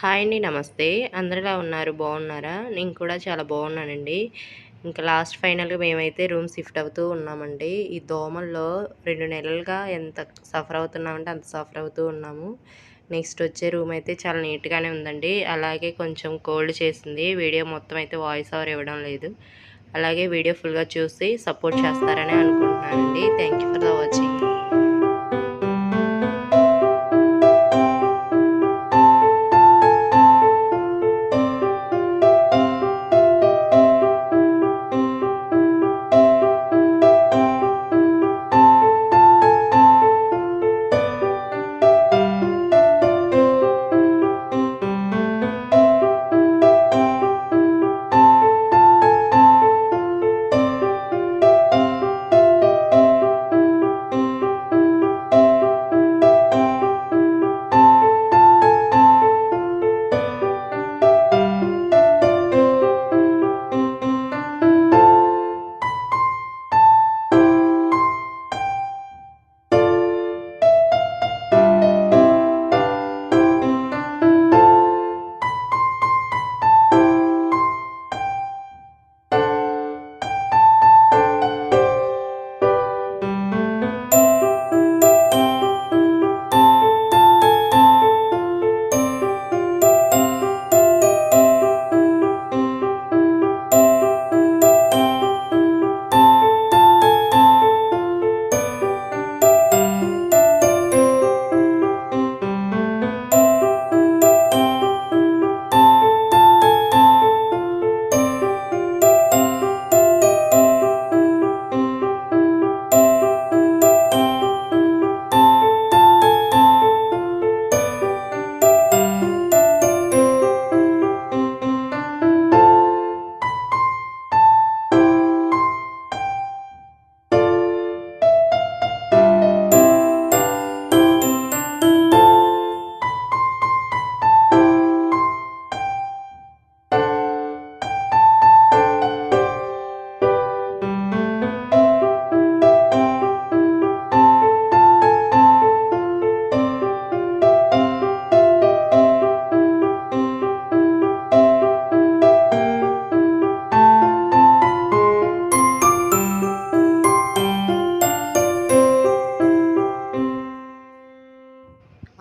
Hi అండి నమస్తే. అందరిలా ఉన్నారు? బాగున్నారా? నేను కూడా చాలా బాగున్నానండి. ఇంకా లాస్ట్ ఫైనల్గా మేమైతే రూమ్ షిఫ్ట్ అవుతూ ఉన్నామండి. ఈ దోమల్లో రెండు నెలలుగా ఎంత సఫర్ అవుతున్నామంటే అంత సఫర్ అవుతూ ఉన్నాము. నెక్స్ట్ వచ్చే రూమ్ అయితే చాలా నీట్గానే ఉందండి. అలాగే కొంచెం కోల్డ్ చేసింది. వీడియో మొత్తం అయితే వాయిస్ ఓవర్ ఇవ్వడం లేదు. అలాగే వీడియో ఫుల్గా చూసి సపోర్ట్ చేస్తారని అనుకుంటున్నానండి. Thank for the watching.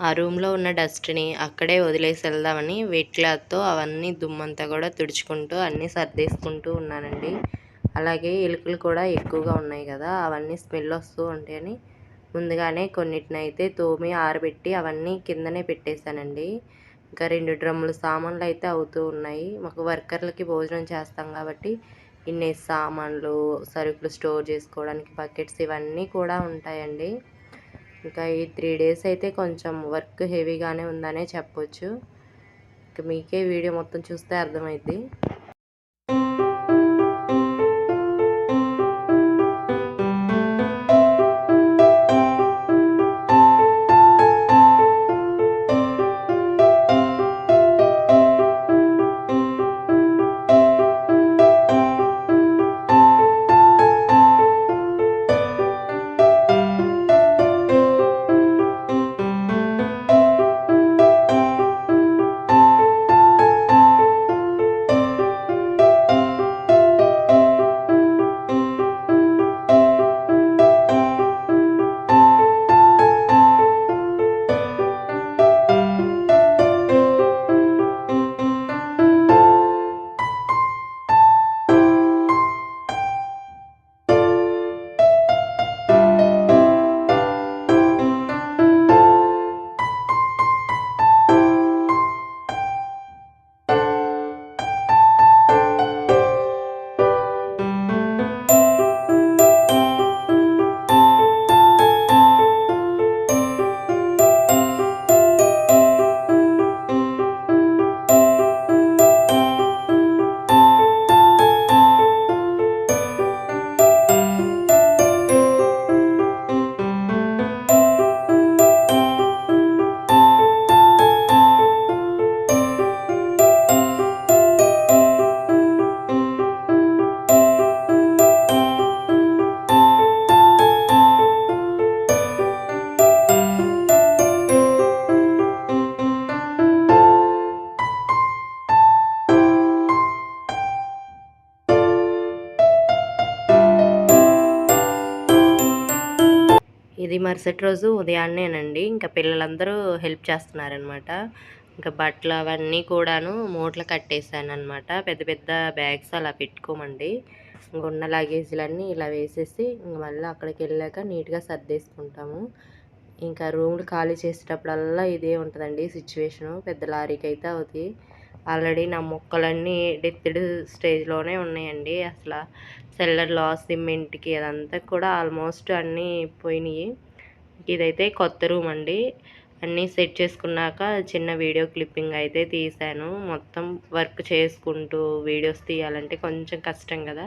ఆ రూమ్లో ఉన్న డస్ట్ని అక్కడే వదిలేసి వెళ్దామని వెయిట్ క్లాత్తో అవన్నీ దుమ్మంతా కూడా తుడుచుకుంటూ అన్నీ సర్దేసుకుంటూ ఉన్నానండి. అలాగే ఎలుకలు కూడా ఎక్కువగా ఉన్నాయి కదా అవన్నీ స్మెల్ వస్తూ ఉంటాయని ముందుగానే కొన్నిటిని అయితే తోమి ఆరబెట్టి అవన్నీ కిందనే పెట్టేశానండి. ఇంకా రెండు డ్రమ్ములు సామాన్లు అయితే అవుతూ ఉన్నాయి. మాకు వర్కర్లకి భోజనం చేస్తాం కాబట్టి ఇన్ని సామాన్లు సరుకులు స్టోర్ చేసుకోవడానికి బకెట్స్ ఇవన్నీ కూడా ఉంటాయండి. ఇంకా ఈ త్రీ డేస్ అయితే కొంచెం వర్క్ హెవీగానే ఉందనే చెప్పొచ్చు. ఇంకా మీకే వీడియో మొత్తం చూస్తే ఇది మరుసటి రోజు ఉదయాన్నేనండి. ఇంకా పిల్లలందరూ హెల్ప్ చేస్తున్నారనమాట. ఇంకా బట్టలు అవన్నీ కూడాను మూటలు కట్టేసాను అనమాట పెద్ద పెద్ద బ్యాగ్స్ అలా పెట్టుకోమండి. ఉన్న లగేజ్లన్నీ ఇలా వేసేసి ఇంక మళ్ళీ అక్కడికి వెళ్ళాక నీట్గా సర్దేసుకుంటాము. ఇంకా రూమ్లు ఖాళీ చేసేటప్పుడల్లా ఇదే ఉంటుందండి సిచ్యువేషను. పెద్ద లారీకి అయితే అవుతాయి ఆల్రెడీ నా మొక్కలన్నీ డెత్డ్ స్టేజ్లోనే ఉన్నాయండి. అసలు సెల్లర్ లాస్ సిమెంట్కి అదంతా కూడా ఆల్మోస్ట్ అన్నీ పోయినాయి. ఇదైతే కొత్త రూమ్ అండి. అన్నీ సెట్ చేసుకున్నాక చిన్న వీడియో క్లిప్పింగ్ అయితే తీశాను మొత్తం వర్క్ చేసుకుంటూ వీడియోస్ తీయాలంటే కొంచెం కష్టం కదా.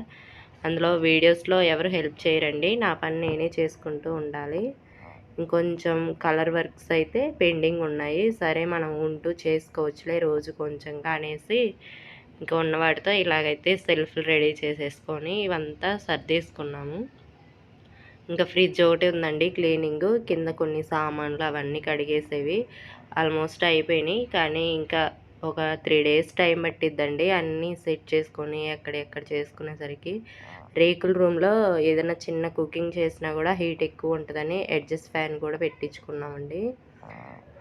అందులో వీడియోస్లో ఎవరు హెల్ప్ చేయరండి. నా పని నేనే చేసుకుంటూ ఉండాలి. ఇంకొంచెం కలర్ వర్క్స్ అయితే పెండింగ్ ఉన్నాయి. సరే మనం ఉంటూ చేసుకోవచ్చులే రోజు కొంచెంగా అనేసి ఇంకా ఉన్న వాటితో ఇలాగైతే సెల్ఫ్లు రెడీ చేసేసుకొని ఇవంతా సర్దేసుకున్నాము. ఇంకా ఫ్రిడ్జ్ ఒకటి ఉందండి క్లీనింగ్. కింద కొన్ని సామాన్లు అవన్నీ కడిగేసేవి. ఆల్మోస్ట్ అయిపోయినాయి. కానీ ఇంకా ఒక త్రీ డేస్ టైం పట్టిద్దండి. అన్నీ సెట్ చేసుకొని ఎక్కడెక్కడ చేసుకునేసరికి రేకుల రూమ్లో ఏదైనా చిన్న కుకింగ్ చేసినా కూడా హీట్ ఎక్కువ ఉంటుందని అడ్జస్ట్ ఫ్యాన్ కూడా పెట్టించుకున్నామండి.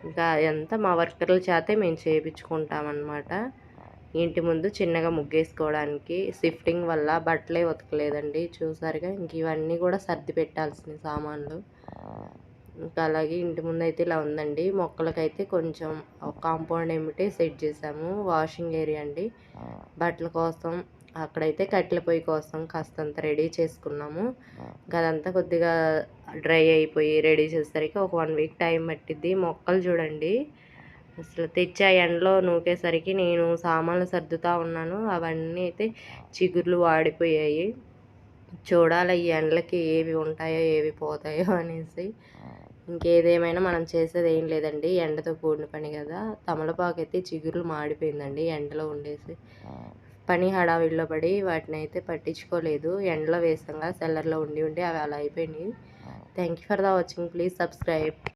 ఇంకా అంతా మా వర్కర్ల చేతే మేము చేయించుకుంటామన్నమాట ఇంటి ముందు చిన్నగా ముగ్గేసుకోవడానికి షిఫ్టింగ్ వల్ల బట్టలే ఉతకలేదండి. చూసారుగా ఇంక ఇవన్నీ కూడా సర్ది పెట్టాల్సిన సామాన్లు. ఇంకా అలాగే ఇంటి ముందు అయితే ఇలా ఉందండి. మొక్కలకైతే కొంచెం కాంపౌండ్ ఏమిటి సెట్ చేసాము. వాషింగ్ ఏరియా అండి. బట్టల కోసం అక్కడైతే కట్టెల పొయ్యి కోసం కాస్తంత రెడీ చేసుకున్నాము. అదంతా కొద్దిగా డ్రై అయిపోయి రెడీ చేసేసరికి ఒక వన్ వీక్ టైం పట్టిద్ది. మొక్కలు చూడండి. అసలు తెచ్చి ఆ ఎండలో నూకేసరికి నేను సామాన్లు సర్దుతూ ఉన్నాను. అవన్నీ అయితే చిగుర్లు వాడిపోయాయి. చూడాలి ఈ ఎండలకి ఏవి ఉంటాయో ఏవి పోతాయో అనేసి. ఇంకేదేమైనా మనం చేసేది ఏం లేదండి. ఎండతో కూడిన పని కదా తమలపాకు అయితే చిగుర్లు మాడిపోయిందండి ఎండలో ఉండేసి. పని హడావిడిలో పడి వాటిని అయితే పట్టించుకోలేదు. ఎండలో వేసాం కదా సెల్లర్లో ఉండి ఉండి అవి అలా అయిపోయినాయి. Thank you for the watching. Please subscribe.